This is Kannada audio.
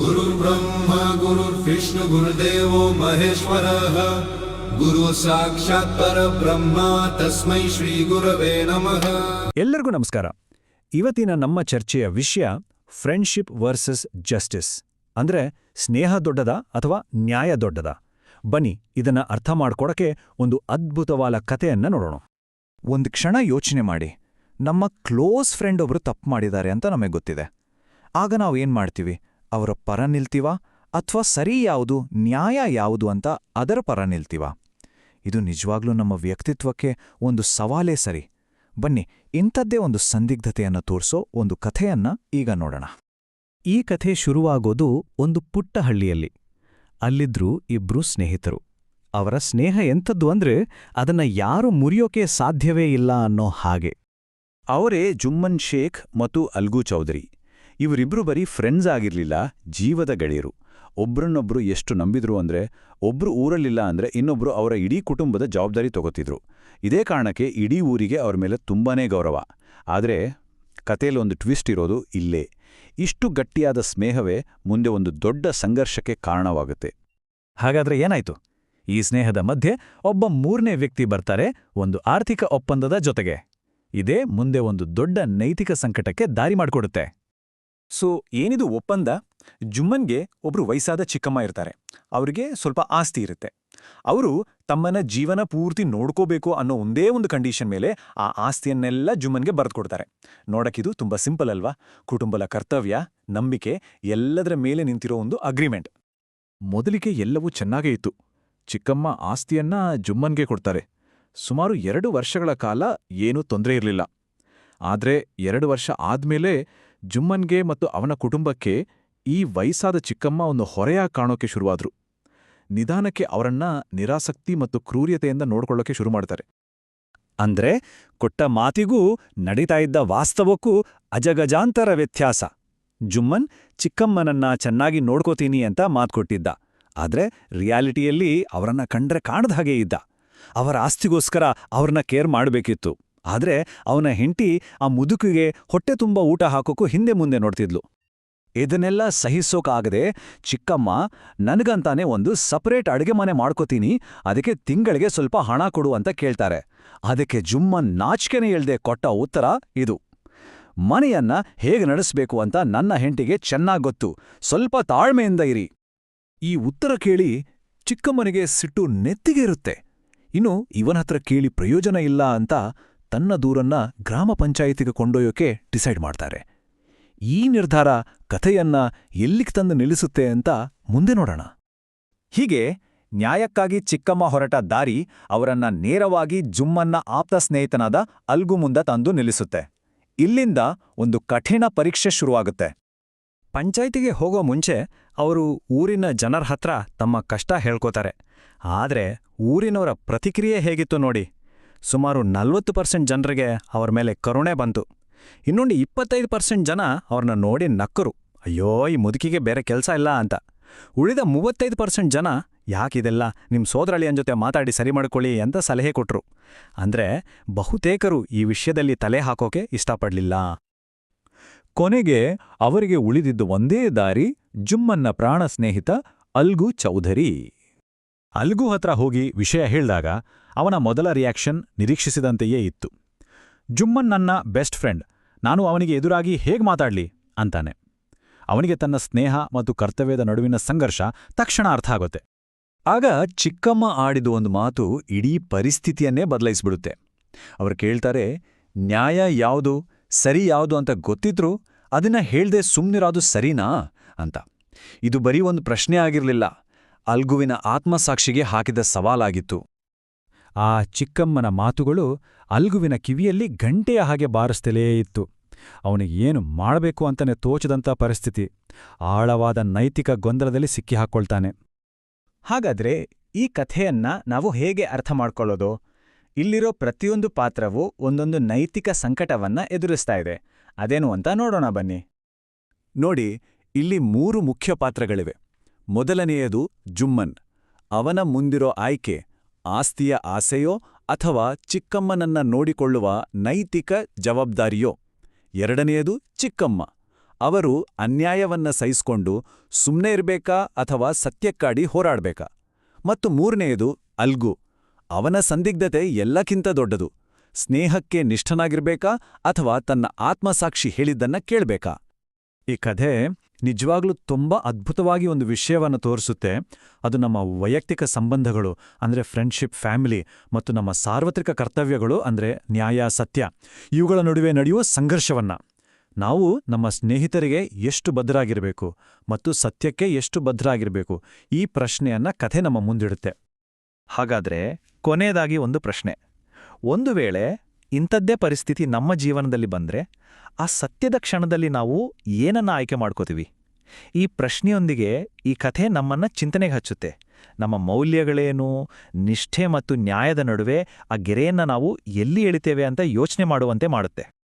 गुरुर्ब्रह्मा गुरुर्विष्णु गुरुदेवो महेश्वरः गुरु साक्षात् परब्रह्म तस्मै श्रीगुरवे नमः ಎಲ್ಲರಿಗೂ ನಮಸ್ಕಾರ ಇವತ್ತಿನ ನಮ್ಮ ಚರ್ಚೆಯ ವಿಷಯ ಫ್ರೆಂಡ್ಶಿಪ್ ವರ್ಸಸ್ ಜಸ್ಟಿಸ್ ಅಂದ್ರೆ ಸ್ನೇಹ ದೊಡ್ಡದ ಅಥವಾ ನ್ಯಾಯ ದೊಡ್ಡದ ಬನ್ನಿ ಇದನ್ನ ಅರ್ಥ ಮಾಡ್ಕೊಡಕ್ಕೆ ಒಂದು ಅದ್ಭುತವಾದ ಕಥೆಯನ್ನ ನೋಡೋಣ ಒಂದು ಕ್ಷಣ ಯೋಚನೆ ಮಾಡಿ ನಮ್ಮ ಕ್ಲೋಸ್ ಫ್ರೆಂಡ್ ಒಬ್ರು ತಪ್ಪು ಮಾಡಿದ್ದಾರೆ ಅಂತ ನಮಗೆ ಗೊತ್ತಿದೆ ಆಗ ನಾವು ಏನ್ ಮಾಡ್ತೀವಿ ಅವರ ಪರ ನಿಲ್ತೀವ ಅಥವಾ ಸರಿ ಯಾವುದು, ನ್ಯಾಯ ಯಾವುದು ಅಂತ ಅದರ ಪರ ನಿಲ್ತೀವ? ಇದು ನಿಜವಾಗ್ಲೂ ನಮ್ಮ ವ್ಯಕ್ತಿತ್ವಕ್ಕೆ ಒಂದು ಸವಾಲೇ ಸರಿ. ಬನ್ನಿ, ಇಂಥದ್ದೇ ಒಂದು ಸಂದಿಗ್ಧತೆಯನ್ನು ತೋರಿಸೋ ಒಂದು ಕಥೆಯನ್ನ ಈಗ ನೋಡೋಣ. ಈ ಕಥೆ ಶುರುವಾಗೋದು ಒಂದು ಪುಟ್ಟ ಹಳ್ಳಿಯಲ್ಲಿ ಅಲ್ಲಿದ್ರೂ ಇಬ್ರು ಸ್ನೇಹಿತರು. ಅವರ ಸ್ನೇಹ ಎಂಥದ್ದು ಅಂದ್ರೆ ಅದನ್ನ ಯಾರು ಮುರಿಯೋಕೆ ಸಾಧ್ಯವೇ ಇಲ್ಲ ಅನ್ನೋ ಹಾಗೆ. ಅವರೇ ಜುಮ್ಮನ್ ಶೇಖ್ ಮತ್ತು ಅಲ್ಗೂ ಚೌಧರಿ. ಇವರಿಬ್ರು ಬರೀ ಫ್ರೆಂಡ್ಸ್ ಆಗಿರಲಿಲ್ಲ, ಜೀವದ ಗೆಳೆಯರು. ಒಬ್ರನ್ನೊಬ್ರು ಎಷ್ಟು ನಂಬಿದ್ರು ಅಂದ್ರೆ, ಒಬ್ರು ಊರಲ್ಲಿಲ್ಲ ಅಂದ್ರೆ ಇನ್ನೊಬ್ರು ಅವರ ಇಡೀ ಕುಟುಂಬದ ಜವಾಬ್ದಾರಿ ತಗೋತಿದ್ರು. ಇದೇ ಕಾರಣಕ್ಕೆ ಇಡೀ ಊರಿಗೆ ಅವರ ಮೇಲೆ ತುಂಬಾನೇ ಗೌರವ. ಆದರೆ, ಕಥೆಯಲ್ಲಿ ಒಂದು ಟ್ವಿಸ್ಟ್ ಇರೋದು ಇಲ್ಲೇ. ಇಷ್ಟು ಗಟ್ಟಿಯಾದ ಸ್ನೇಹವೇ ಮುಂದೆ ಒಂದು ದೊಡ್ಡ ಸಂಘರ್ಷಕ್ಕೆ ಕಾರಣವಾಗುತ್ತೆ. ಹಾಗಾದ್ರೆ ಏನಾಯ್ತು? ಈ ಸ್ನೇಹದ ಮಧ್ಯೆ ಒಬ್ಬ ಮೂರನೇ ವ್ಯಕ್ತಿ ಬರ್ತಾರೆ, ಒಂದು ಆರ್ಥಿಕ ಒಪ್ಪಂದದ ಜೊತೆಗೆ. ಇದೇ ಮುಂದೆ ಒಂದು ದೊಡ್ಡ ನೈತಿಕ ಸಂಕಟಕ್ಕೆ ದಾರಿ ಮಾಡಿಕೊಡುತ್ತೆ. ಸೊ ಏನಿದು ಒಪ್ಪಂದ? ಜುಮ್ಮನ್ಗೆ ಒಬ್ರು ವಯಸ್ಸಾದ ಚಿಕ್ಕಮ್ಮ ಇರ್ತಾರೆ. ಅವರಿಗೆ ಸ್ವಲ್ಪ ಆಸ್ತಿ ಇರುತ್ತೆ. ಅವರು ತಮ್ಮನ ಜೀವನ ಪೂರ್ತಿ ನೋಡ್ಕೋಬೇಕು ಅನ್ನೋ ಒಂದೇ ಒಂದು ಕಂಡೀಷನ್ ಮೇಲೆ ಆ ಆಸ್ತಿಯನ್ನೆಲ್ಲ ಜುಮ್ಮನ್ಗೆ ಬರೆದುಕೊಡ್ತಾರೆ. ನೋಡಕ್ಕಿದು ತುಂಬಾ ಸಿಂಪಲ್ ಅಲ್ವಾ? ಕುಟುಂಬದ ಕರ್ತವ್ಯ, ನಂಬಿಕೆ, ಎಲ್ಲದರ ಮೇಲೆ ನಿಂತಿರೋ ಒಂದು ಅಗ್ರಿಮೆಂಟ್. ಮೊದಲಿಗೆ ಎಲ್ಲವೂ ಚೆನ್ನಾಗೇ ಇತ್ತು. ಚಿಕ್ಕಮ್ಮ ಆಸ್ತಿಯನ್ನ ಜುಮ್ಮನ್ಗೆ ಕೊಡ್ತಾರೆ. ಸುಮಾರು ಎರಡು ವರ್ಷಗಳ ಕಾಲ ಏನೂ ತೊಂದರೆ ಇರಲಿಲ್ಲ. ಆದ್ರೆ ಎರಡು ವರ್ಷ ಆದ್ಮೇಲೆ ಜುಮ್ಮನ್ಗೆ ಮತ್ತು ಅವನ ಕುಟುಂಬಕ್ಕೆ ಈ ವಯಸ್ಸಾದ ಚಿಕ್ಕಮ್ಮ ಒಂದು ಹೊರೆಯಾಗಿ ಕಾಣೋಕೆ ಶುರುವಾದ್ರು. ನಿಧಾನಕ್ಕೆ ಅವರನ್ನ ನಿರಾಸಕ್ತಿ ಮತ್ತು ಕ್ರೂರ್ಯತೆಯಿಂದ ನೋಡ್ಕೊಳ್ಳೋಕೆ ಶುರು ಮಾಡ್ತಾರೆ. ಅಂದ್ರೆ ಕೊಟ್ಟ ಮಾತಿಗೂ ನಡೀತಾ ಇದ್ದ ವಾಸ್ತವಕ್ಕೂ ಅಜಗಜಾಂತರ ವ್ಯತ್ಯಾಸ. ಜುಮ್ಮನ್ ಚಿಕ್ಕಮ್ಮನನ್ನ ಚೆನ್ನಾಗಿ ನೋಡ್ಕೋತೀನಿ ಅಂತ ಮಾತ್ಕೊಟ್ಟಿದ್ದ ಆದ್ರೆ ರಿಯಾಲಿಟಿಯಲ್ಲಿ ಅವರನ್ನ ಕಂಡ್ರೆ ಕಾಣದ ಹಾಗೆ ಇದ್ದ. ಅವರ ಆಸ್ತಿಗೋಸ್ಕರ ಅವ್ರನ್ನ ಕೇರ್ ಮಾಡಬೇಕಿತ್ತು. ಆದ್ರೆ ಅವನ ಹೆಂಡತಿ ಆ ಮುದುಕಿಗೆ ಹೊಟ್ಟೆ ತುಂಬ ಊಟ ಹಾಕೋಕ್ಕೂ ಹಿಂದೆ ಮುಂದೆ ನೋಡ್ತಿದ್ಲು. ಇದನ್ನೆಲ್ಲ ಸಹಿಸೋಕಾಗದೆ, ಚಿಕ್ಕಮ್ಮ, ನನಗಂತಾನೆ ಒಂದು ಸಪರೇಟ್ ಅಡುಗೆ ಮನೆ ಮಾಡ್ಕೋತೀನಿ, ಅದಕ್ಕೆ ತಿಂಗಳಿಗೆ ಸ್ವಲ್ಪ ಹಣ ಕೊಡು ಅಂತ ಕೇಳ್ತಾರೆ. ಅದಕ್ಕೆ ಜುಮ್ಮ ನಾಚಿಕೆನೇ ಇಳ್ದೆ ಕೊಟ್ಟ ಉತ್ತರ ಇದು. ಮನೆಯನ್ನ ಹೇಗೆ ನಡೆಸಬೇಕು ಅಂತ ನನ್ನ ಹೆಂಟಿಗೆ ಚೆನ್ನಾಗ್ ಗೊತ್ತು. ಸ್ವಲ್ಪ ತಾಳ್ಮೆಯಿಂದ ಇರಿ. ಈ ಉತ್ತರ ಕೇಳಿ ಚಿಕ್ಕಮ್ಮನಿಗೆ ಸಿಟ್ಟು ನೆತ್ತಿಗೇರುತ್ತೆ. ಇನ್ನು ಇವನಹತ್ರ ಕೇಳಿ ಪ್ರಯೋಜನ ಇಲ್ಲ ಅಂತ ತನ್ನ ದೂರನ್ನ ಗ್ರಾಮ ಪಂಚಾಯಿತಿಗೆ ಕೊಂಡೊಯ್ಯೋಕೆ ಡಿಸೈಡ್ ಮಾಡ್ತಾರೆ. ಈ ನಿರ್ಧಾರ ಕಥೆಯನ್ನ ಎಲ್ಲಿಗೆ ತಂದು ನಿಲ್ಲಿಸುತ್ತೆ ಅಂತ ಮುಂದೆ ನೋಡೋಣ. ಹೀಗೆ ನ್ಯಾಯಕ್ಕಾಗಿ ಚಿಕ್ಕಮ್ಮ ಹೊರಟ ದಾರಿ ಅವರನ್ನ ನೇರವಾಗಿ ಜುಮ್ಮನ್ನ ಆಪ್ತ ಸ್ನೇಹಿತನಾದ ಅಲ್ಗು ಮುಂದ ತಂದು ನಿಲ್ಲಿಸುತ್ತೆ. ಇಲ್ಲಿಂದ ಒಂದು ಕಠಿಣ ಪರೀಕ್ಷೆ ಶುರುವಾಗುತ್ತೆ. ಪಂಚಾಯ್ತಿಗೆ ಹೋಗೋ ಮುಂಚೆ ಅವರು ಊರಿನ ಜನರ ಹತ್ರ ತಮ್ಮ ಕಷ್ಟ ಹೇಳ್ಕೋತಾರೆ. ಆದ್ರೆ ಊರಿನವರ ಪ್ರತಿಕ್ರಿಯೆ ಹೇಗಿತ್ತು ನೋಡಿ? ಸುಮಾರು ನಲ್ವತ್ತು ಪರ್ಸೆಂಟ್ ಜನರಿಗೆ ಅವರ ಮೇಲೆ ಕರುಣೆ ಬಂತು. ಇನ್ನೊಂದು ಇಪ್ಪತ್ತೈದು ಪರ್ಸೆಂಟ್ ಜನ ಅವ್ರನ್ನ ನೋಡಿ ನಕ್ಕರು. ಅಯ್ಯೋ, ಈ ಮುದುಕಿಗೆ ಬೇರೆ ಕೆಲಸ ಇಲ್ಲ ಅಂತ. ಉಳಿದ ಮೂವತ್ತೈದು ಪರ್ಸೆಂಟ್ ಜನ ಯಾಕಿದೆಲ್ಲ ನಿಮ್ಮ ಸೋದರಳಿಯನ್ ಜೊತೆ ಮಾತಾಡಿ ಸರಿ ಮಾಡ್ಕೊಳ್ಳಿ ಅಂತ ಸಲಹೆ ಕೊಟ್ರು. ಅಂದ್ರೆ, ಬಹುತೇಕರು ಈ ವಿಷಯದಲ್ಲಿ ತಲೆ ಹಾಕೋಕೆ ಇಷ್ಟಪಡಲಿಲ್ಲ. ಕೊನೆಗೆ ಅವರಿಗೆ ಉಳಿದಿದ್ದು ಒಂದೇ ದಾರಿ ಜುಮ್ಮನ್ನ ಪ್ರಾಣ ಸ್ನೇಹಿತ ಅಲ್ಗು ಚೌಧರಿ. ಅಲ್ಗೂ ಹತ್ರ ಹೋಗಿ ವಿಷಯ ಹೇಳ್ದಾಗ ಅವನ ಮೊದಲ ರಿಯಾಕ್ಷನ್ ನಿರೀಕ್ಷಿಸಿದಂತೆಯೇ ಇತ್ತು. ಜುಮ್ಮನ್ ನನ್ನ ಬೆಸ್ಟ್ ಫ್ರೆಂಡ್, ನಾನು ಅವನಿಗೆ ಎದುರಾಗಿ ಹೇಗ್ ಮಾತಾಡ್ಲಿ? ಅಂತಾನೆ. ಅವನಿಗೆ ತನ್ನ ಸ್ನೇಹ ಮತ್ತು ಕರ್ತವ್ಯದ ನಡುವಿನ ಸಂಘರ್ಷ ತಕ್ಷಣ ಅರ್ಥ ಆಗುತ್ತೆ. ಆಗ ಚಿಕ್ಕಮ್ಮ ಆಡಿದ ಒಂದು ಮಾತು ಇಡೀ ಪರಿಸ್ಥಿತಿಯನ್ನೇ ಬದಲಾಯಿಸ್ಬಿಡುತ್ತೆ. ಅವರು ಕೇಳ್ತಾರೆ, ನ್ಯಾಯ ಯಾವುದು? ಸರಿ ಯಾವುದು ಅಂತ ಗೊತ್ತಿದ್ರೂ ಅದನ್ನ ಹೇಳ್ದೆ ಸುಮ್ಮನಿರೋದು ಸರಿನಾ? ಅಂತ. ಇದು ಬರೀ ಒಂದು ಪ್ರಶ್ನೆ ಆಗಿರ್ಲಿಲ್ಲ. ಅಲ್ಗುವಿನ ಆತ್ಮಸಾಕ್ಷಿಗೆ ಹಾಕಿದ ಸವಾಲಾಗಿತ್ತು. ಆ ಚಿಕ್ಕಮ್ಮನ ಮಾತುಗಳು ಅಲ್ಗುವಿನ ಕಿವಿಯಲ್ಲಿ ಗಂಟೆಯ ಹಾಗೆ ಬಾರಿಸ್ತಲೇ ಇತ್ತು. ಅವನಿಗೇನು ಮಾಡಬೇಕು ಅಂತನೇ ತೋಚದಂಥ ಪರಿಸ್ಥಿತಿ. ಆಳವಾದ ನೈತಿಕ ಗೊಂದಲದಲ್ಲಿ ಸಿಕ್ಕಿಹಾಕ್ಕೊಳ್ತಾನೆ ಹಾಗಾದ್ರೆ ಈ ಕಥೆಯನ್ನ ನಾವು ಹೇಗೆ ಅರ್ಥ ಮಾಡ್ಕೊಳ್ಳೋದು? ಇಲ್ಲಿರೋ ಪ್ರತಿಯೊಂದು ಪಾತ್ರವೂ ಒಂದೊಂದು ನೈತಿಕ ಸಂಕಟವನ್ನ ಎದುರಿಸ್ತಾ ಇದೆ. ಅದೇನು ಅಂತ ನೋಡೋಣ ಬನ್ನಿ. ನೋಡಿ, ಇಲ್ಲಿ ಮೂರು ಮುಖ್ಯ ಪಾತ್ರಗಳಿವೆ. ಮೊದಲನೆಯದು ಜುಮ್ಮನ್. ಅವನ ಮುಂದಿರೋ ಆಯ್ಕೆ ಆಸ್ತಿಯ ಆಸೆಯೋ ಅಥವಾ ಚಿಕ್ಕಮ್ಮನನ್ನ ನೋಡಿಕೊಳ್ಳುವ ನೈತಿಕ ಜವಾಬ್ದಾರಿಯೋ? ಎರಡನೆಯದು ಚಿಕ್ಕಮ್ಮ. ಅವರು ಅನ್ಯಾಯವನ್ನ ಸಹಿಸ್ಕೊಂಡು ಸುಮ್ಮನೆ ಇರ್ಬೇಕಾ ಅಥವಾ ಸತ್ಯಕ್ಕಾಡಿ ಹೋರಾಡಬೇಕಾ? ಮತ್ತು ಮೂರನೆಯದು ಅಲ್ಗು. ಅವನ ಸಂದಿಗ್ಧತೆ ಎಲ್ಲಕ್ಕಿಂತ ದೊಡ್ಡದು. ಸ್ನೇಹಕ್ಕೆ ನಿಷ್ಠನಾಗಿರ್ಬೇಕಾ ಅಥವಾ ತನ್ನ ಆತ್ಮಸಾಕ್ಷಿ ಹೇಳಿದ್ದನ್ನ ಕೇಳಬೇಕಾ? ಈ ಕಥೆ ನಿಜವಾಗ್ಲೂ ತುಂಬಾ ಅದ್ಭುತವಾಗಿ ಒಂದು ವಿಷಯವನ್ನು ತೋರಿಸುತ್ತೆ. ಅದು ನಮ್ಮ ವೈಯಕ್ತಿಕ ಸಂಬಂಧಗಳು, ಅಂದ್ರೆ ಫ್ರೆಂಡ್ಶಿಪ್ ಫ್ಯಾಮಿಲಿ ಮತ್ತು ನಮ್ಮ ಸಾರ್ವತ್ರಿಕ ಕರ್ತವ್ಯಗಳು, ಅಂದ್ರೆ ನ್ಯಾಯ, ಸತ್ಯ, ಇವುಗಳ ನಡುವೆ ನಡೆಯುವ ಸಂಘರ್ಷವನ್ನ. ನಾವು ನಮ್ಮ ಸ್ನೇಹಿತರಿಗೆ ಎಷ್ಟು ಬದ್ಧರಾಗಿರಬೇಕು ಮತ್ತು ಸತ್ಯಕ್ಕೆ ಎಷ್ಟು ಬದ್ಧರಾಗಿರಬೇಕು ಈ ಪ್ರಶ್ನೆಯನ್ನ ಕಥೆ ನಮ್ಮ ಮುಂದಿಡುತ್ತೆ. ಹಾಗಾದ್ರೆ ಕೊನೆಯದಾಗಿ ಒಂದು ಪ್ರಶ್ನೆ. ಒಂದು ವೇಳೆ ಇಂಥದ್ದೇ ಪರಿಸ್ಥಿತಿ ನಮ್ಮ ಜೀವನದಲ್ಲಿ ಬಂದ್ರೆ, ಆ ಸತ್ಯದ ಕ್ಷಣದಲ್ಲಿ ನಾವು ಏನನ್ನ ಆಯ್ಕೆ ಮಾಡ್ಕೋತೀವಿ? ಈ ಪ್ರಶ್ನೆಯೊಂದಿಗೆ ಈ ಕಥೆ ನಮ್ಮನ್ನ ಚಿಂತನೆಗೆ ಹಚ್ಚುತ್ತೆ. ನಮ್ಮ ಮೌಲ್ಯಗಳೇನು, ನಿಷ್ಠೆ ಮತ್ತು ನ್ಯಾಯದ ನಡುವೆ ಆ ಗೆರೆಯನ್ನ ನಾವು ಎಲ್ಲಿ ಎಳಿತೇವೆ ಅಂತ ಯೋಚನೆ ಮಾಡುವಂತೆ ಮಾಡುತ್ತೆ.